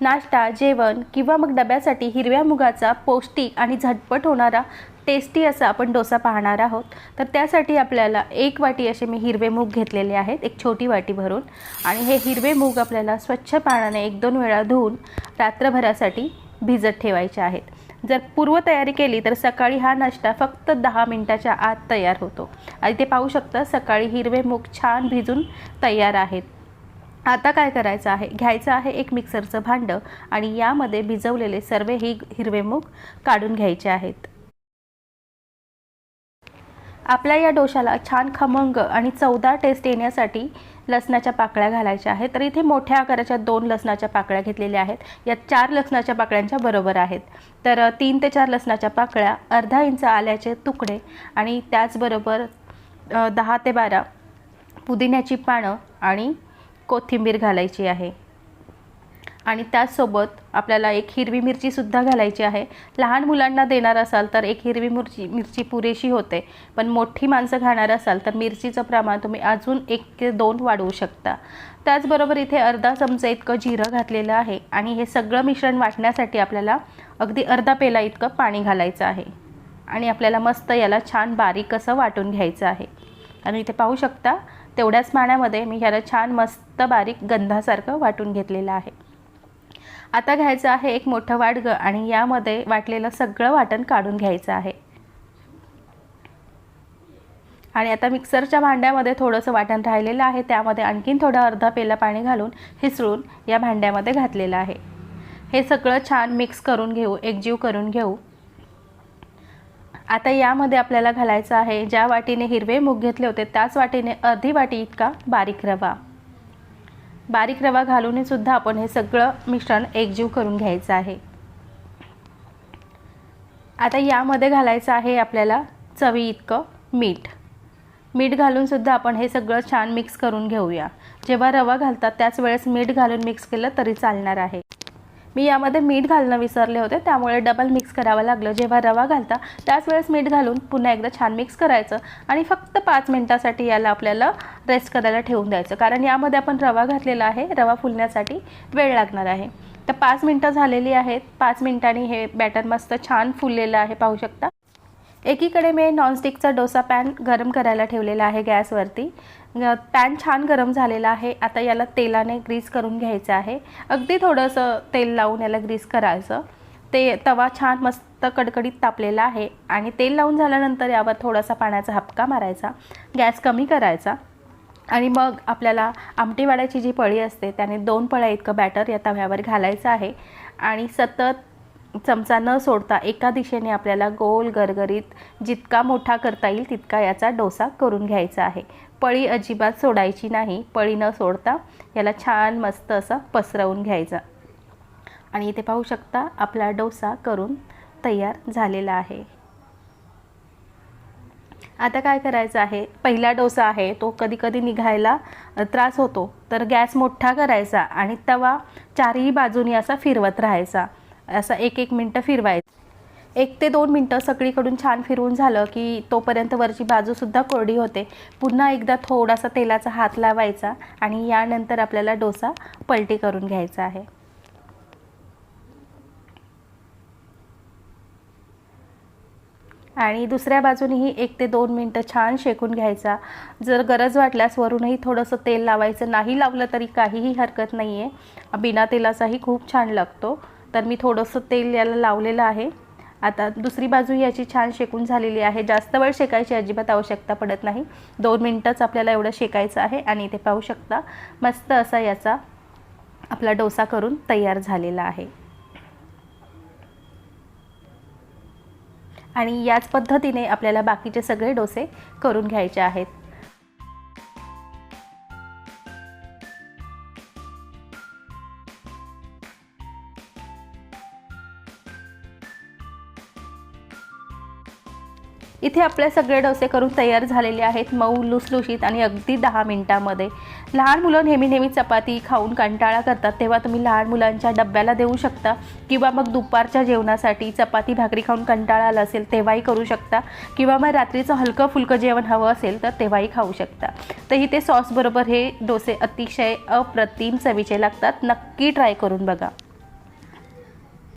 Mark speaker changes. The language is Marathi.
Speaker 1: नाश्ता जेवण किंवा मग डब्यासाठी हिरव्या मुगाचा पौष्टिक आणि झटपट होणारा टेस्टी असा आपण डोसा पाहणार आहोत. तर त्यासाठी आपल्याला एक वाटी असे मी हिरवे मूग घेतलेले आहेत एक छोटी वाटी भरून. आणि हे हिरवे मूग आपल्याला स्वच्छ पाण्याने एक दोन वेळा धुवून रात्रभरासाठी भिजत ठेवायचे आहेत. जर पूर्वतयारी केली तर सकाळी हा नाश्ता फक्त दहा मिनटाच्या आत तयार होतो. आणि ते पाहू शकता सकाळी हिरवे मूग छान भिजून तयार आहेत. आता काय करायचं आहे? घ्यायचं आहे एक मिक्सरचं भांडं आणि यामध्ये भिजवलेले सर्व ही हिरवे मूग काढून घ्यायचे आहेत. आपल्या या डोशाला छान खमंग आणि चवदार टेस्ट येण्यासाठी लसणाच्या पाकळ्या घालायच्या आहेत. तर इथे मोठ्या आकाराच्या दोन लसणाच्या पाकळ्या घेतलेल्या आहेत. या चार लसणाच्या पाकळ्यांच्या बरोबर आहेत. तर तीन ते चार लसणाच्या पाकळ्या अर्धा इंच आल्याचे तुकडे आणि त्याचबरोबर दहा ते बारा पुदिन्याची पानं आणि कोथिंबीर घालायची आहे. आणि त्याचसोबत आपल्याला एक हिरवी मिरचीसुद्धा घालायची आहे. लहान मुलांना देणार असाल तर एक हिरवी मिरची मिरची पुरेशी होते. पण मोठी माणसं खाणार असाल तर मिरचीचं प्रमाण तुम्ही अजून एक ते दोन वाढवू शकता. त्याचबरोबर इथे अर्धा चमचा इतकं जिरं घातलेलं आहे. आणि हे सगळं मिश्रण वाटण्यासाठी आपल्याला अगदी अर्धा पेला इतकं पाणी घालायचं आहे. आणि आपल्याला मस्त याला छान बारीक असं वाटून घ्यायचं आहे. आणि इथे पाहू शकता तेवढ्याच पाण्यामध्ये मी ह्याला छान मस्त बारीक गंधासारखं वाटून घेतलेलं आहे. आता घ्यायचं आहे एक मोठं वाटगं आणि यामध्ये वाटलेलं सगळं वाटण काढून घ्यायचं आहे. आणि आता मिक्सरच्या भांड्यामध्ये थोडंसं वाटण राहिलेलं आहे त्यामध्ये आणखीन थोडं अर्धा पेला पाणी घालून हिसळून या भांड्यामध्ये घातलेलं आहे. हे सगळं छान मिक्स करून घेऊ एकजीव करून घेऊ. आता यामध्ये आपल्याला घालायचं आहे ज्या वाटीने हिरवे मूग घेतले होते त्याच वाटीने अर्धी वाटी इतका बारीक रवा. बारीक रवा घालून सुद्धा आपण हे सगळं मिश्रण एकजीव करून घ्यायचं आहे. आता यामध्ये घालायचं आहे आपल्याला चवी इतकं मीठ. मीठ घालून सुद्धा आपण हे सगळं छान मिक्स करून घेऊया. जेव्हा रवा घालतात त्याच वेळेस मीठ घालून मिक्स केलं तरी चालणार आहे. मी यामध्ये मीठ घालणं विसरले होते त्यामुळे डबल मिक्स करावं लागलं. जेव्हा रवा घालता त्याच वेळेस मीठ घालून पुन्हा एकदा छान मिक्स करायचं आणि फक्त पाच मिनटासाठी याला आपल्याला रेस्ट करायला ठेवून द्यायचं. कारण यामध्ये आपण रवा घातलेला आहे रवा फुलण्यासाठी वेळ लागणार आहे. तर पाच मिनटं झालेली आहेत. पाच मिनटांनी हे बॅटर मस्त छान फुललेलं आहे पाहू शकता. एकीकडे मी नॉनस्टिकचा डोसा पॅन गरम करायला ठेवलेला आहे गॅसवरती. पॅन छान गरम झालेला आहे. आता याला तेलाने ग्रीस करून घ्यायचं आहे. अगदी थोडंसं तेल लावून याला ग्रीस करायचं. ते तवा छान मस्त कडकडीत तापलेला आहे आणि तेल लावून झाल्यानंतर यावर थोडासा पाण्याचा हपका मारायचा. गॅस कमी करायचा. आणि मग आपल्याला आमटी वाड्याची जी पळी असते त्याने दोन पळ्या इतकं बॅटर या तव्यावर घालायचं आहे. आणि सतत चमचा न सोडता एका दिशेने आपल्याला गोल गरगरीत जितका मोठा करता येईल तितका याचा डोसा करून घ्यायचा आहे. पळी अजिबात सोडायची नाही. पळी न सोडता याला छान मस्त असा पसरवून घ्यायचा. आणि इथे पाहू शकता आपला डोसा करून तयार झालेला आहे. आता काय करायचं आहे? पहिला डोसा आहे तो कधी कधी निघायला त्रास होतो. तर गॅस मोठा करायचा आणि तवा चारही बाजूनी असा फिरवत राहायचा. असं एक एक मिनटं फिरवायचं. एक ते दोन मिनटं सगळीकडून छान फिरवून झालं की तोपर्यंत वरची बाजूसुद्धा कोरडी होते. पुन्हा एकदा थोडासा तेलाचा हात लावायचा आणि यानंतर आपल्याला डोसा पलटी करून घ्यायचा आहे. आणि दुसऱ्या बाजूनेही एक ते दोन मिनटं छान शेकून घ्यायचा. जर गरज वाटल्यास वरूनही थोडंसं तेल लावायचं. नाही लावलं तरी काहीही हरकत नाही आहे बिना तेलाचाही खूप छान लागतो. तर मी थोडंसं तेल याला लावलेलं आहे. आता दुसरी बाजू याची छान शेकून झालेली आहे. जास्त वेळ शेकायची अजिबात आवश्यकता पडत नाही. दोन मिनटंच आपल्याला एवढं शेकायचं आहे आणि इथे पाहू शकता मस्त असा याचा आपला डोसा करून तयार झालेला आहे. आणि याच पद्धतीने आपल्याला बाकीचे सगळे डोसे करून घ्यायचे आहेत. इथे आपले सगळे डोसे करून तयार झालेले आहेत. मऊ लुसलुशीत आणि अगदी दहा मिनिटामध्ये. लहान मुलं नेहमी नेहमी चपाती खाऊन कंटाळा करतात. तेव्हा तुम्ही लहान मुलांच्या डब्याला देऊ शकता किंवा मग दुपारच्या जेवणासाठी चपाती भाकरी खाऊन कंटाळा आला असेल तेव्हाही करू शकता किंवा मग रात्रीचं हलकं फुलकं जेवण हवं असेल तर तेव्हाही खाऊ शकता. तर इथे सॉसबरोबर हे डोसे अतिशय अप्रतिम चवीचे लागतात. नक्की ट्राय करून बघा.